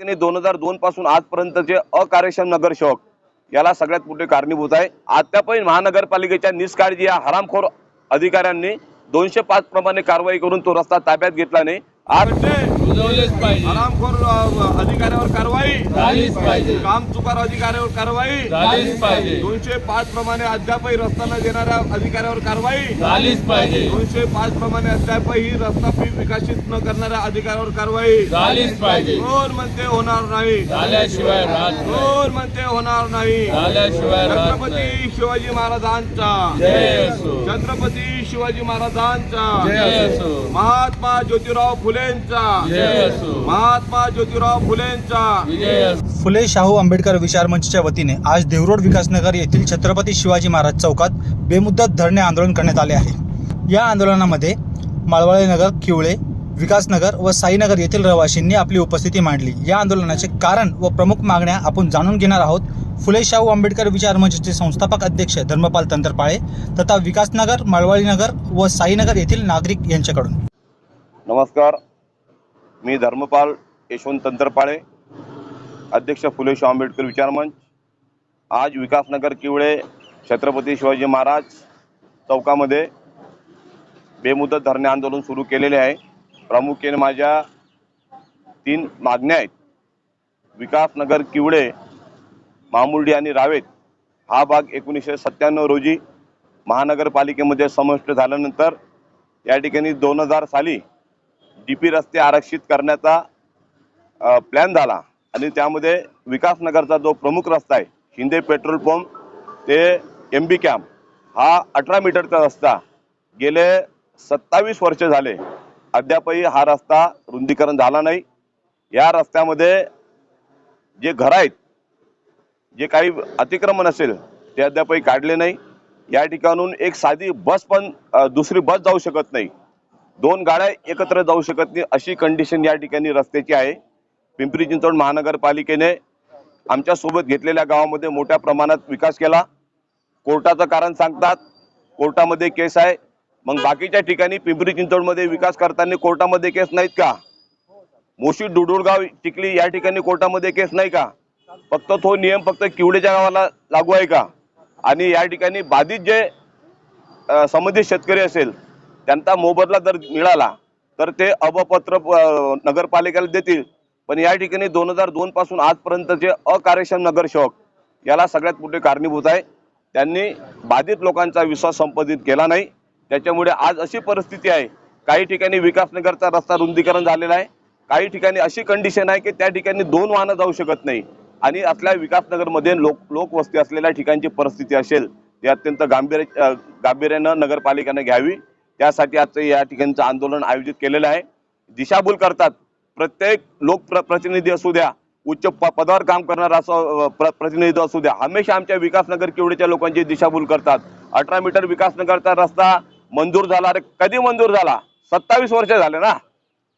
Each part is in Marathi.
ठिकाणी दोन हजार दोन पासून आजपर्यंतचे अकार्यक्षम नगरसेवक याला सगळ्यात मोठे कारणीभूत आहे. अद्यापही महानगरपालिकेच्या निष्काळजी या हरामखोर अधिकाऱ्यांनी दोनशे पाच प्रमाणे कारवाई करून तो रस्ता ताब्यात घेतला नाही. बुजवलेच पाहिजे. हरामखोर अ, अधिकाऱ्यावर कारवाई. झालीच पाहिजे. काम चुकार अधिकाऱ्यावर कारवाई. झालीच पाहिजे. दोनशे पाच प्रमाणे अद्यापही रस्ता न देणाऱ्या अधिकाऱ्यावर कारवाई. झालीच पाहिजे. दोनशे पाच प्रमाणे अद्यापही रस्ता फी विकसित न करणाऱ्या अधिकाऱ्यावर कारवाई. झालीच पाहिजे. कोण म्हणते होणार नाही? झाल्याशिवाय कोण म्हणते होणार नाही? झाल्याशिवाय छत्रपती शिवाजी महाराजांचा. जय असो. छत्रपती शिवाजी महाराजांचा. जय असो. महात्मा ज्योतिराव फुलेंचा. जय असो. महात्मा ज्योतिराव फुलेंचा. फुले शाहू आंबेडकर विचार मंचच्या वतीने आज देवरोड विकासनगर येथील छत्रपती शिवाजी महाराज चौकात बेमुदत धरणे आंदोलन करण्यात आले आहे. या आंदोलनामध्ये माळवाळे नगर किवळे विकासनगर व साईनगर येथील रहिवाशींनी आपली उपस्थिती मांडली. या आंदोलनाचे कारण व प्रमुख मागण्या आपण जाणून घेणार आहोत. फुले शाहू आंबेडकर विचार मंचचे संस्थापक अध्यक्ष धर्मपाल तंत्रपाळे तथा विकासनगर माळवाळीनगर व साईनगर येथील नागरिक यांच्याकडून. नमस्कार. मी धर्मपाल यशवंत तंत्रपाळे अध्यक्ष फुले शाहू आंबेडकर विचार मंच. आज विकासनगर किवळे छत्रपती शिवाजी महाराज चौकामध्ये बेमुदत धरणे आंदोलन सुरू केलेले आहे. प्रामुख्याने माझ्या तीन मागण्या आहेत. विकासनगर किवळे मामुर्डी आणि रावेत हा भाग एकोणीसशे सत्त्याण्णव रोजी महानगरपालिकेमध्ये समाविष्ट झाल्यानंतर या ठिकाणी दोन हजार साली डी पी रस्ते आरक्षित करण्याचा प्लॅन झाला. आणि त्यामध्ये विकासनगरचा जो प्रमुख रस्ता आहे शिंदे पेट्रोल पंप ते एम बी कॅम्प हा अठरा मीटरचा रस्ता गेले सत्तावीस वर्ष झाले. अद्यापही हा रस्ता रुंदीकरण झाला नाही. या रस्त्यामध्ये जे घर आहेत जे काही अतिक्रमण असेल ते अद्यापही काढले नाही. या ठिकाणून एक साधी बस पण दुसरी बस जाऊ शकत नाही. दोन गाड्या एकत्र जाऊ शकत नाही अशी कंडिशन या ठिकाणी रस्त्याची आहे. पिंपरी चिंचवड महानगरपालिकेने आमच्यासोबत घेतलेल्या गावामध्ये मोठ्या प्रमाणात विकास केला. कोर्टाचं कारण सांगतात. कोर्टामध्ये केस आहे. मग बाकीच्या ठिकाणी पिंपरी चिंचवडमध्ये विकास करताना कोर्टामध्ये केस नाहीत का? मोशी डुडुळगाव टिकली या ठिकाणी कोर्टामध्ये केस नाही का? फक्त तो नियम फक्त किवडेच्या गावाला लागू आहे का? आणि या ठिकाणी बाधित जे संबंधित शेतकरी असेल त्यांचा मोबदला जर मिळाला तर ते अबपत्र नगरपालिकेला देतील. पण या ठिकाणी दोन हजार दोन पासून आजपर्यंतचे अकार्यक्षम नगरसेवक याला सगळ्यात मोठे कारणीभूत आहे. त्यांनी बाधित लोकांचा विश्वास संपादित केला नाही. त्याच्यामुळे आज अशी परिस्थिती आहे. काही ठिकाणी विकासनगरचा रस्ता रुंदीकरण झालेला आहे. काही ठिकाणी अशी कंडिशन आहे की त्या ठिकाणी दोन वाहनं जाऊ शकत नाही. आणि असल्या विकासनगरमध्ये लोक लोकवस्ती असलेल्या ठिकाणची परिस्थिती असेल ती अत्यंत गांभीर्य गांभीर्यानं नगरपालिकेने घ्यावी. त्यासाठी आजचं या ठिकाणचं आंदोलन आयोजित केलेलं आहे. दिशाभूल करतात. प्रत्येक लोकप्रतिनिधी असू द्या उच्च प- पदावर काम करणारा असो प्रतिनिधी असू द्या हमेशा आमच्या विकासनगर किवडेच्या लोकांची दिशाभूल करतात. अठरा मीटर विकासनगरचा रस्ता मंजूर झाला. अरे कधी मंजूर झाला? सत्तावीस वर्ष झाले ना?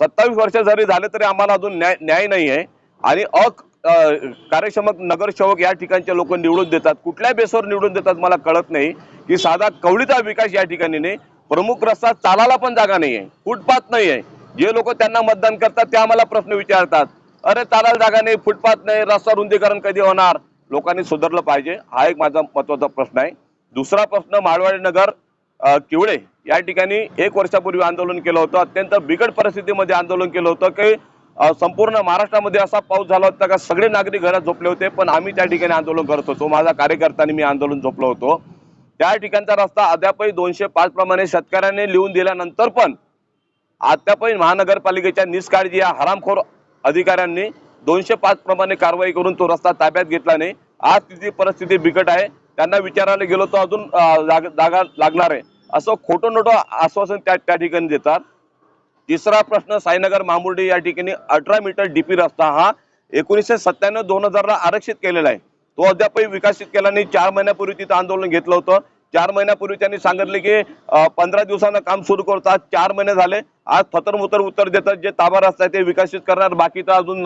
सत्तावीस वर्ष जरी झाले तरी आम्हाला अजून न्याय न्याय नाही आहे आणि अ कार्यक्षमक कार्यक्षम नगरसेवक या ठिकाणचे लोक निवडून देतात. कुठल्या बेसवर निवडून देतात मला कळत नाही. की साधा कवडीचा विकास या ठिकाणी नाही. प्रमुख रस्ता चालायला पण जागा नाही आहे फुटपाथ नाही आहे जे लोक त्यांना मतदान करतात ते आम्हाला प्रश्न विचारतात. अरे चालायला जागा नाही फुटपाथ नाही रस्ता रुंदीकरण कधी होणार? लोकांनी सुधारलं पाहिजे. हा एक माझा महत्त्वाचा प्रश्न आहे. दुसरा प्रश्न माळवाडी नगर किवळे या ठिकाणी एक वर्षापूर्वी आंदोलन केलं होतं. अत्यंत बिकट परिस्थितीमध्ये आंदोलन केलं होतं. की संपूर्ण महाराष्ट्रामध्ये असा पाऊस झाला होता का सगळे नागरिक घरात झोपले होते पण आम्ही त्या ठिकाणी आंदोलन करत होतो. माझा कार्यकर्त्यांनी मी आंदोलन झोपलो होतो. त्या ठिकाणचा रस्ता अद्यापही दोनशे पाच प्रमाणे शेतकऱ्यांनी लिहून दिल्यानंतर पण अद्यापही महानगरपालिकेच्या निष्काळजी या हरामखोर अधिकाऱ्यांनी दोनशे पाच प्रमाणे कारवाई करून तो रस्ता ताब्यात घेतला नाही. आज तिची परिस्थिती बिकट आहे. त्यांना विचारायला गेलो तर अजून जाग- जागा लागणार आहे. असं खोटं नोटं आश्वासन त्या त्या ठिकाणी देतात. तिसरा प्रश्न साईनगर मामुर्डे या ठिकाणी अठरा मीटर डीपी रस्ता हा एकोणीसशे सत्त्याण्णव दोन हजारला आरक्षित केलेला आहे. तो अद्यापही विकसित केला नाही. चार महिन्यापूर्वी तिथं आंदोलन घेतलं होतं. चार महिन्यापूर्वी त्यांनी सांगितले की पंधरा दिवसानं काम सुरू करतात. चार महिने झाले. आज थतरमुतर उत्तर देतात. जे ताबा रस्ता आहे ते विकसित करणार. बाकीचं अजून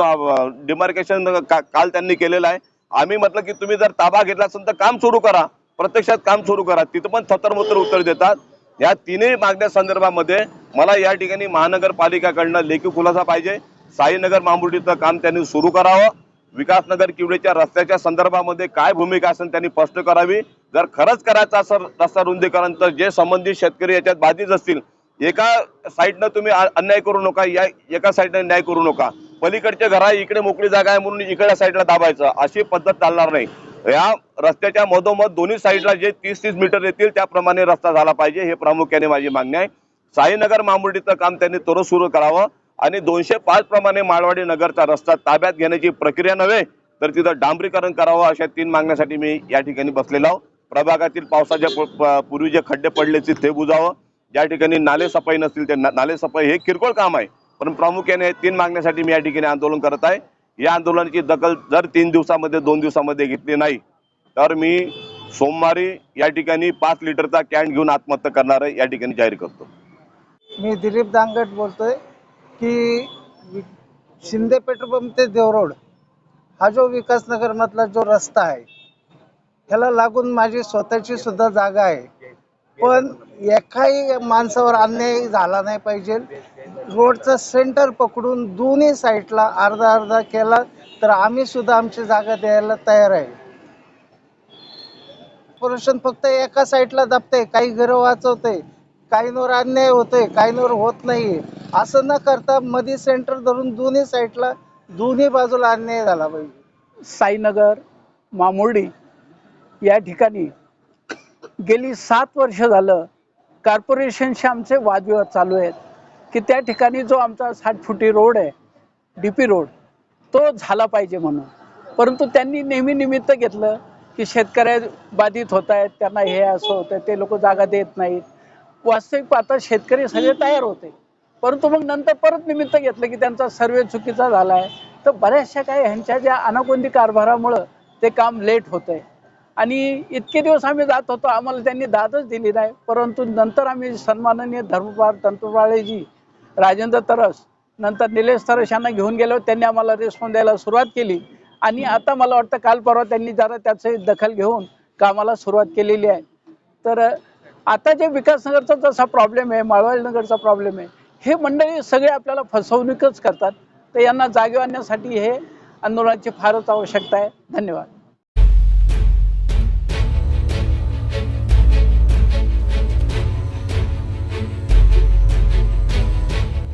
डिमार्केशन काल त्यांनी केलेलं आहे. आम्ही म्हटलं की तुम्ही जर ताबा घेतला असेल तर काम सुरू करा. प्रत्यक्षात काम सुरू करा. तिथं पण थतरमुतर उत्तर देतात. या तिन्ही मागण्या संदर्भामध्ये मला या ठिकाणी महानगरपालिकाकडनं लेखी खुलासा पाहिजे. साईनगर मांबुर्डीचं काम त्यांनी सुरू करावं. विकासनगर किवडेच्या रस्त्याच्या संदर्भामध्ये काय भूमिका असेल त्यांनी स्पष्ट करावी. जर खरंच करायचं असेल रस्ता रुंदीकरण तर जे संबंधित शेतकरी याच्यात बाधित असतील एका साईडनं तुम्ही अन्याय करू नका या एका साईडनं न्याय करू नका. पलीकडच्या घरा इकडे मोकळी जागा आहे म्हणून इकडच्या साईडला दाबायचं अशी पद्धत चालणार नाही. या रस्त्याच्या मधोमध दोन्ही साईडला जे तीस तीस मीटर येतील त्याप्रमाणे रस्ता झाला पाहिजे हे प्रामुख्याने माझी मागणी आहे. साईनगर मामुर्डीचं काम त्यांनी त्वरित सुरू करावं आणि दोनशे पाच प्रमाणे माळवाडी नगरचा रस्ता ताब्यात घेण्याची प्रक्रिया नव्हे तर तिथं डांबरीकरण करावं अशा तीन मागण्यासाठी मी या ठिकाणी बसलेलो आहो प्रभागातील पावसाच्या पूर्वी जे खड्डे पडलेचे ते बुजावं. ज्या ठिकाणी नाले सफाई नसतील ते नाले सफाई हे किरकोळ काम आहे. पण प्रामुख्याने तीन मागण्यासाठी मी या ठिकाणी आंदोलन करत आहे. या आंदोलनाची दखल जर तीन दिवसामध्ये दोन दिवसामध्ये घेतली नाही तर मी सोमवारी या ठिकाणी पाच लिटरचा कॅन घेऊन आत्महत्या करणार आहे या ठिकाणी जाहीर करतो. मी दिलीप दांगट बोलतोय की शिंदे पेट्रोल पंप ते देवरोड हा जो विकासनगरमधला जो रस्ता आहे ह्याला लागून माझी स्वतःची सुद्धा जागा आहे. पण एकाही माणसावर अन्याय झाला नाही पाहिजे. रोडचं सेंटर पकडून दोन्ही साईडला अर्धा अर्धा केला तर आम्ही सुद्धा आमची जागा द्यायला तयार आहे. कॉर्पोरेशन फक्त एका साईडला दाबते काही घरं वाचवते काहींवर अन्याय होतोय काहींवर होत नाही असं न करता मध्ये सेंटर धरून दोन्ही साईडला दोन्ही बाजूला अन्याय झाला पाहिजे. साईनगर मामुर्डी या ठिकाणी गेली सात वर्ष झालं. कॉर्पोरेशनशी आमचे वादविवाद चालू आहेत. की त्या ठिकाणी जो आमचा साठ फुटी रोड आहे डी पी रोड तो झाला पाहिजे म्हणून. परंतु त्यांनी नेहमी निमित्त घेतलं की शेतकऱ्या बाधित होत आहेत त्यांना हे असं होतं ते लोक जागा देत नाहीत. वास्तविक पाहता शेतकरी सगळे तयार होते. परंतु मग नंतर परत निमित्त घेतलं की त्यांचा सर्वे चुकीचा झाला आहे तर बऱ्याचशा काय ह्यांच्या ज्या अनागोंदी कारभारामुळं ते काम लेट होतं आहे आणि इतके दिवस आम्ही जात होतो आम्हाला त्यांनी दादच दिली नाही. परंतु नंतर आम्ही सन्माननीय धर्मपाल तंत्रपाळेजी राजेंद्र तरस नंतर निलेश तरस यांना घेऊन गेलो त्यांनी आम्हाला रिस्पॉन्स द्यायला सुरुवात केली. आणि आता मला वाटतं काल परवा त्यांनी जरा त्याची दखल घेऊन कामाला सुरुवात केलेली आहे. तर आता जे विकासनगरचा जसा प्रॉब्लेम आहे माळवाडी नगरचा प्रॉब्लेम आहे हे मंडळी सगळे आपल्याला फसवणूकच करतात. तर यांना जागे आणण्यासाठी हे आंदोलनाची फारच आवश्यकता आहे. धन्यवाद.